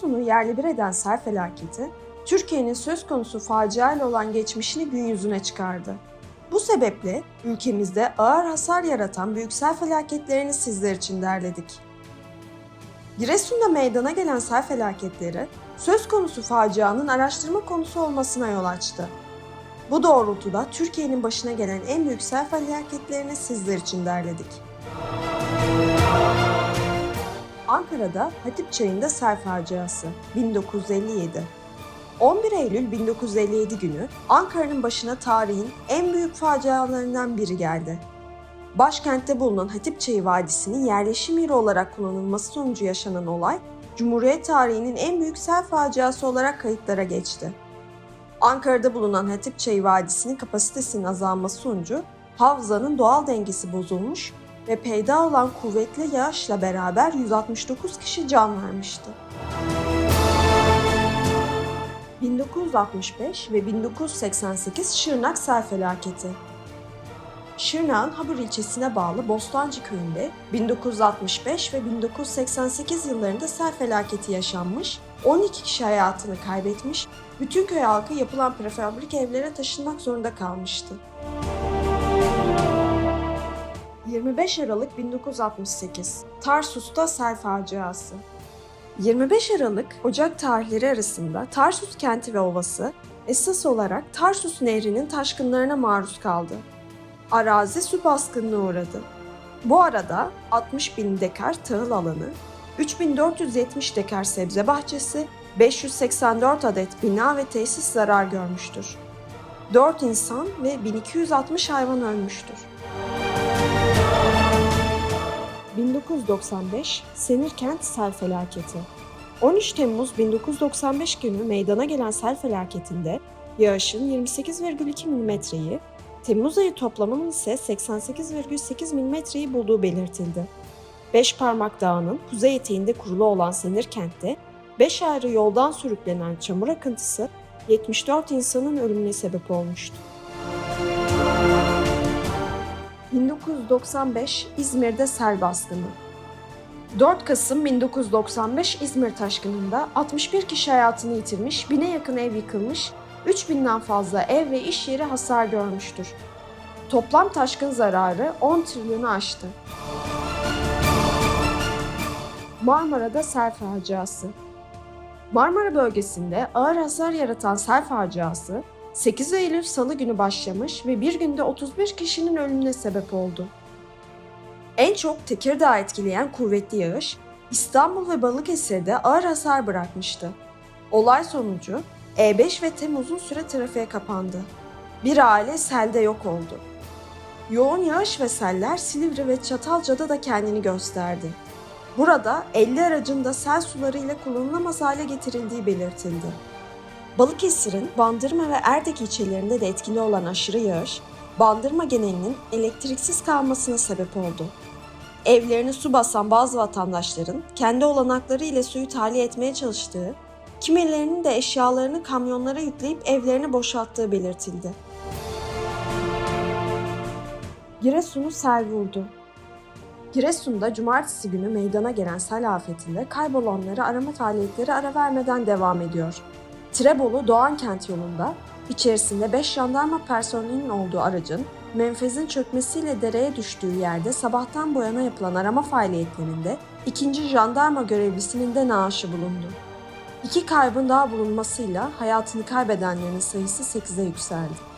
Giresun'u yerle bir eden sel felaketi, Türkiye'nin söz konusu faciayla olan geçmişini gün yüzüne çıkardı. Bu sebeple ülkemizde ağır hasar yaratan büyük sel felaketlerini sizler için derledik. Giresun'da meydana gelen sel felaketleri, söz konusu facianın araştırma konusu olmasına yol açtı. Bu doğrultuda Türkiye'nin başına gelen en büyük sel felaketlerini sizler için derledik. Ankara'da Hatip Çayı'nda sel faciası 1957 11 Eylül 1957 günü Ankara'nın başına tarihin en büyük facialarından biri geldi. Başkentte bulunan Hatipçayı Vadisi'nin yerleşim yeri olarak kullanılması sonucu yaşanan olay, Cumhuriyet tarihinin en büyük sel faciası olarak kayıtlara geçti. Ankara'da bulunan Hatipçayı Vadisi'nin kapasitesinin azalması sonucu havzanın doğal dengesi bozulmuş ve peyda olan kuvvetli yağışla beraber 169 kişi can vermişti. 1965 ve 1988 Şırnak sel felaketi. Şırnak'ın Habur ilçesine bağlı Bostancı köyünde 1965 ve 1988 yıllarında sel felaketi yaşanmış, 12 kişi hayatını kaybetmiş, bütün köy halkı yapılan prefabrik evlere taşınmak zorunda kalmıştı. 25 Aralık 1968 Tarsus'ta sel faciası 25 Aralık Ocak tarihleri arasında Tarsus kenti ve ovası esas olarak Tarsus Nehri'nin taşkınlarına maruz kaldı. Arazi su baskınına uğradı. Bu arada 60 bin dekar tahıl alanı, 3470 dekar sebze bahçesi, 584 adet bina ve tesis zarar görmüştür. 4 insan ve 1260 hayvan ölmüştür. 1995 Senirkent sel felaketi. 13 Temmuz 1995 günü meydana gelen sel felaketinde yağışın 28,2 mm'yi, Temmuz ayı toplamının ise 88,8 mm'yi bulduğu belirtildi. Beşparmak Dağı'nın kuzey eteğinde kurulu olan Senirkent'te 5 ayrı yoldan sürüklenen çamur akıntısı 74 insanın ölümüne sebep olmuştu. 1995 İzmir'de sel baskını. 4 Kasım 1995 İzmir taşkınında 61 kişi hayatını yitirmiş, bine yakın ev yıkılmış, 3000'den fazla ev ve iş yeri hasar görmüştür. Toplam taşkın zararı 10 trilyonu aştı. Marmara'da sel faciası. Marmara bölgesinde ağır hasar yaratan sel faciası 8 Eylül Salı günü başlamış ve bir günde 31 kişinin ölümüne sebep oldu. En çok Tekirdağ etkileyen kuvvetli yağış, İstanbul ve Balıkesir'de ağır hasar bırakmıştı. Olay sonucu E5 ve TEM uzun süre trafiğe kapandı. Bir aile selde yok oldu. Yoğun yağış ve seller Silivri ve Çatalca'da da kendini gösterdi. Burada 50 aracın da sel suları ile kullanılamaz hale getirildiği belirtildi. Balıkesir'in Bandırma ve Erdek ilçelerinde de etkili olan aşırı yağış, Bandırma genelinin elektriksiz kalmasına sebep oldu. Evlerini su basan bazı vatandaşların kendi olanakları ile suyu tahliye etmeye çalıştığı, kimilerinin de eşyalarını kamyonlara yükleyip evlerini boşalttığı belirtildi. Giresun'u sel vurdu. Giresun'da cumartesi günü meydana gelen sel afetinde kaybolanları arama faaliyetleri ara vermeden devam ediyor. Tirebolu Doğankent yolunda içerisinde 5 jandarma personelinin olduğu aracın menfezin çökmesiyle dereye düştüğü yerde sabahtan bu yana yapılan arama faaliyetlerinde ikinci jandarma görevlisinin de naaşı bulundu. İki kaybın daha bulunmasıyla hayatını kaybedenlerin sayısı 8'e yükseldi.